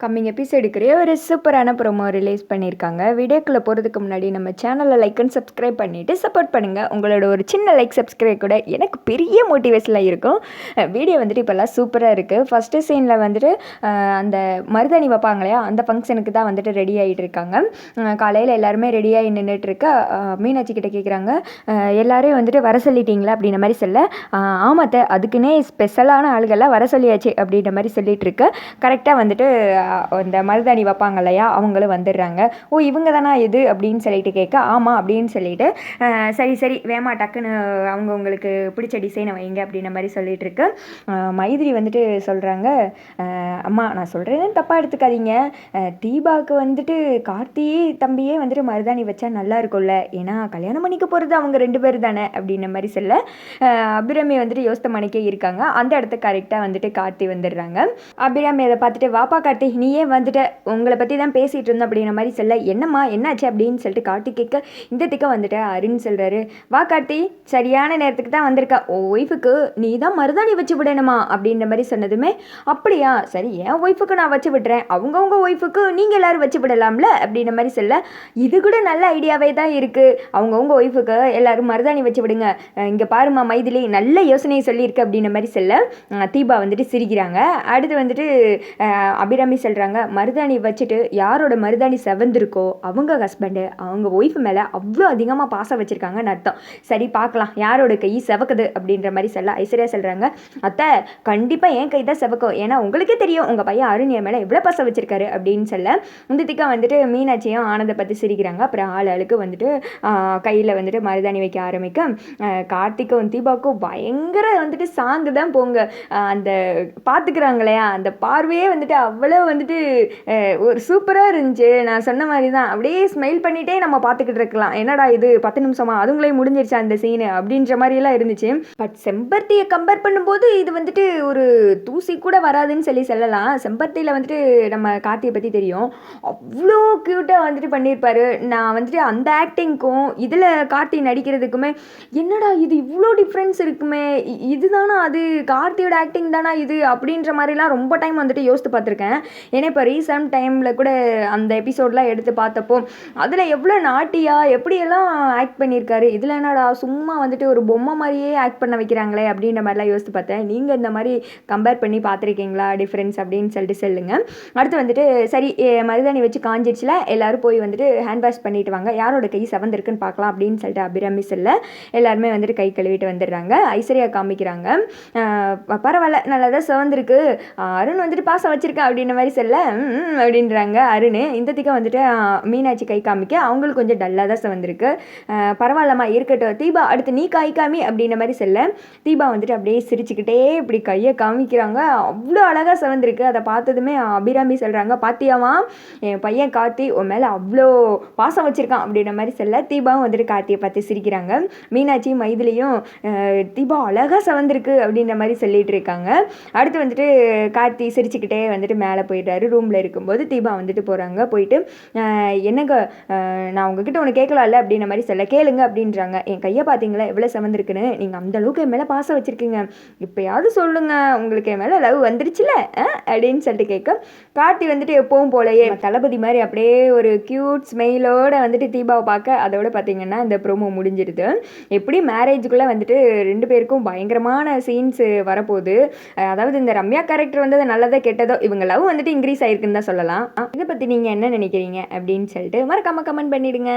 Coming எபிசோடுக்குரிய ஒரு சூப்பரான promo release பண்ணியிருக்காங்க. வீடியோக்குள்ளே போகிறதுக்கு முன்னாடி நம்ம சேனலை லைக் அண்ட் சப்ஸ்கிரைப் பண்ணிவிட்டு சப்போர்ட் பண்ணுங்கள் உங்களோட ஒரு சின்ன லைக் சப்ஸ்கிரைப் கூட எனக்கு பெரிய மோட்டிவேஷனாக இருக்கும். வீடியோ வந்துட்டு இப்போல்லாம் சூப்பராக இருக்குது ஃபஸ்ட்டு சீனில் வந்துட்டு அந்த மருதாணி வைப்பாங்க இல்லையா? அந்த ஃபங்க்ஷனுக்கு தான் வந்துட்டு ரெடி ஆகிட்டு இருக்காங்க. காலையில் எல்லாருமே ரெடியாகி நின்றுட்டுருக்க மீனாட்சி கிட்டே கேட்குறாங்க எல்லாரையும் வந்துட்டு வர சொல்லிட்டீங்களா? அப்படின்ற மாதிரி சொல்ல ஆமாத்த அதுக்குன்னே ஸ்பெஷலான ஆளுகள்லாம் வர சொல்லியாச்சு அப்படின்ற மாதிரி சொல்லிகிட்டு இருக்க. கரெக்டாக வந்துட்டு அந்த மருதாணி வைப்பாங்க இல்லையா அவங்களும் வந்துடுறாங்க. ஓ இவங்க தானா இது? அப்படின்னு சொல்லிட்டு கேட்க ஆமாம் அப்படின்னு சொல்லிட்டு சரி சரி வேமா டக்குன்னு அவங்க உங்களுக்கு பிடிச்ச டிசைனை வைங்க அப்படின்ற மாதிரி சொல்லிட்டு இருக்கு. மைதிரி வந்துட்டு சொல்கிறாங்க அம்மா நான் சொல்கிறேன்னு தப்பாக எடுத்துக்காதீங்க. தீபாவுக்கு வந்துட்டு கார்த்தியே தம்பியே வந்துட்டு மருதாணி வச்சா நல்லா இருக்கும்ல. ஏன்னா கல்யாணம் பண்ணிக்க போகிறது அவங்க ரெண்டு பேர் தானே அப்படின்ற மாதிரி சொல்ல அபிராமி வந்துட்டு யோசித்த மணிக்கே இருக்காங்க. அந்த இடத்துக்கு கரெக்டாக வந்துட்டு கார்த்தி வந்துடுறாங்க. அபிராமி அதை பார்த்துட்டு வாப்பா கார்த்தி நீயே வந்துட்ட உங்களை பற்றி தான் பேசிகிட்டு இருந்தோம் அப்படிங்கிற மாதிரி சொல்ல என்னம்மா என்னாச்சு? அப்படின்னு சொல்லிட்டு கார்த்தி கேட்க இந்த திக்க வந்துட்ட அருண் சொல்கிறாரு வா கார்த்தி சரியான நேரத்துக்கு தான் வந்திருக்கா. ஒய்ஃபுக்கு நீ தான் மருதாணி வச்சு விடணுமா? அப்படின்ற மாதிரி சொன்னதுமே அப்படியா? சரி என் ஒய்ஃபுக்கு நான் வச்சு விடுறேன். அவங்கவுங்க ஒய்ஃபுக்கு நீங்கள் எல்லோரும் வச்சு விடலாம்ல? அப்படின்ற மாதிரி சொல்ல இது கூட நல்ல ஐடியாவே தான் இருக்குது அவங்கவுங்க ஒய்ஃபுக்கு எல்லோரும் மருதாணி வச்சு விடுங்க. இங்கே பாருமா மைதிலி நல்ல யோசனையை சொல்லியிருக்கு. அப்படின்ற மாதிரி சொல்ல தீபா வந்துட்டு சிரிக்கிறாங்க. அடுத்து வந்துட்டு அபிராமி சொல்கிறாங்க மருதாணி வச்சுட்டு யாரோட மருதாணி செவந்திருக்கோ அவங்க ஹஸ்பண்டு அவங்க ஒய்ஃப் மேலே அவ்வளோ அதிகமாக பாசம் வச்சுருக்காங்கன்னு அர்த்தம். சரி பார்க்கலாம் யாரோட கை செவக்குது அப்படின்ற மாதிரி சொல்ல ஐஸ்வர்யா சொல்கிறாங்க அத்தை கண்டிப்பாக என் கை தான் செவக்கும். ஏன்னா உங்களுக்கே தெரியும் உங்கள் பையன் அருண் என் மேலே எவ்வளோ பாசம் வச்சிருக்காரு அப்படின்னு சொல்ல. முந்தித்திக்கா வந்துட்டு மீனாட்சியும் ஆனந்தை பற்றி சிரிக்கிறாங்க. அப்புறம் ஆள் ஆளுக்கு வந்துட்டு கையில் வந்துட்டு மருதாணி வைக்க ஆரம்பிக்க கார்த்திக்கும் தீபாவுக்கும் பயங்கர வந்துட்டு சாங்கு தான் போங்க அந்த பார்த்துக்கிறாங்களே இல்லையா அந்த பார்வையே வந்துட்டு அவ்வளோ வந்துட்டு ஒரு சூப்பராக இருந்துச்சு. நான் சொன்ன மாதிரி தான் அப்படியே ஸ்மைல் பண்ணிகிட்டே நம்ம பார்த்துக்கிட்டு இருக்கலாம். என்னடா இது? பத்து நிமிஷமா? அதுங்களே முடிஞ்சிருச்சு அந்த சீனு அப்படின்ற மாதிரியெல்லாம் இருந்துச்சு. பட் செம்பருத்தியை கம்பேர் பண்ணும்போது இது வந்துட்டு ஒரு தூசி கூட வராதுன்னு சொல்லி சொல்லலாம். செம்பருத்தியில் வந்துட்டு நம்ம கார்த்தியை பற்றி தெரியும். அவ்வளோ க்யூட்டாக வந்துட்டு பண்ணியிருப்பார். நான் வந்துட்டு அந்த ஆக்டிங்க்கும் இதில் கார்த்தி நடிக்கிறதுக்குமே என்னடா இது? இவ்வளோ டிஃப்ரென்ஸ் இருக்குமே. இதுதானா அது? கார்த்தியோட ஆக்டிங் தானா இது? அப்படின்ற மாதிரிலாம் ரொம்ப டைம் வந்துட்டு யோசித்து பார்த்துருக்கேன். ஏன்னா இப்போ ரீசன்ட் டைமில் கூட அந்த எபிசோட்லாம் எடுத்து பார்த்தப்போ அதில் எவ்வளோ நாட்டியாக எப்படியெல்லாம் ஆக்ட் பண்ணியிருக்காரு இதில் என்னடா சும்மா வந்துட்டு ஒரு பொம்மை மாதிரியே ஆக்ட் பண்ண வைக்கிறாங்களே அப்படின்ற மாதிரிலாம் யோசித்து பார்த்தேன். நீங்கள் இந்த மாதிரி கம்பேர் பண்ணி பார்த்துருக்கீங்களா? டிஃப்ரென்ஸ் அப்படின்னு சொல்லிட்டு சொல்லுங்கள் அடுத்து வந்துட்டு சரி மருதாணி வச்சு காஞ்சிடுச்சுல எல்லாரும் போய் வந்துட்டு ஹேண்ட் வாஷ் பண்ணிட்டு வாங்க. யாரோட கை செவந்திருக்குன்னு பார்க்கலாம் அப்படின்னு சொல்லிட்டு அபிராமி சொல்ல எல்லாருமே வந்துட்டு கை கழுவிட்டு வந்துடுறாங்க. ஐஸ்வர்யா காமிக்கிறாங்க. பரவாயில்ல நல்லா தான் சிவந்திருக்கு. அருண் வந்துட்டு பாசம் வச்சுருக்கேன் அப்படின்ற மாதிரி சொல்ல அப்படின்றாங்க. அருண் இந்த திக்கம் வந்துட்டு மீனாட்சி கை காமிக்க அவங்களுக்கு கொஞ்சம் டல்லாக தான் சிவந்திருக்கு பரவாயில்லம்மா இருக்கட்டும். தீபா அடுத்து நீ கை காமி அப்படின்ற மாதிரி சொல்ல. தீபா வந்துட்டு அப்படியே சிரிச்சுக்கிட்டே இப்படி கையை காமிக்கிறாங்க. அவ்வளோ அழகாக சிவந்திருக்கு அதை பார்த்ததுமே அபிராமி சொல்கிறாங்க பாத்தியாமா என் பையன் கார்த்தி உன் மேலே அவ்வளோ பாசம் வச்சுருக்கான் அப்படின்ற மாதிரி சொல்ல. தீபாவும் வந்துட்டு கார்த்தியை பார்த்து சிரிக்கிறாங்க. மீனாட்சி மைதிலையும் தீபா அழகாக சிவந்திருக்கு அப்படின்ற மாதிரி சொல்லிகிட்டு இருக்காங்க. அடுத்து வந்துட்டு கார்த்தி சிரிச்சுக்கிட்டே வந்துட்டு மேலே போயிட்டாரு ரூமில் இருக்கும்போது தீபா வந்துட்டு போகிறாங்க போயிட்டு என்னங்க நான் உங்ககிட்ட ஒன்று கேட்கலாம்ல? அப்படின்ற மாதிரி சொல்ல கேளுங்க அப்படின்றாங்க. என் கையை பார்த்தீங்களா? எவ்வளோ சிவந்திருக்குன்னு? நீங்கள் அந்த அளவுக்கு என் மேலே பாசம் வச்சுருக்கீங்க. இப்போயாவது சொல்லுங்க உங்களுக்கு என் மேலே லவ் வந்துருச்சுல? அப்படின்னு சொல்லிட்டு கேட்க கார்த்தி வந்துட்டு எப்பவும் போலயே. தளபதி மாதிரி அப்படியே ஒரு க்யூட் ஸ்மெயிலோட வந்துட்டு தீபாவை பார்க்க அதோட பார்த்தீங்கன்னா இந்த ப்ரோமோ முடிஞ்சிருது. எப்படி மேரேஜுக்குள்ளே வந்துட்டு ரெண்டு பேருக்கும் பயங்கரமான சீன்ஸ் வரப்போகுது. அதாவது இந்த ரம்யா கேரக்டர் வந்து அது நல்லதோ கெட்டதோ இவங்க லவ் வந்துட்டு இன்க்ரீஸ் ஆயிருக்குன்னு தான் சொல்லலாம். இதை பற்றி நீங்கள் என்ன நினைக்கிறீங்க அப்படின்னு சொல்லிட்டு மறக்காம கமெண்ட் பண்ணிடுங்க.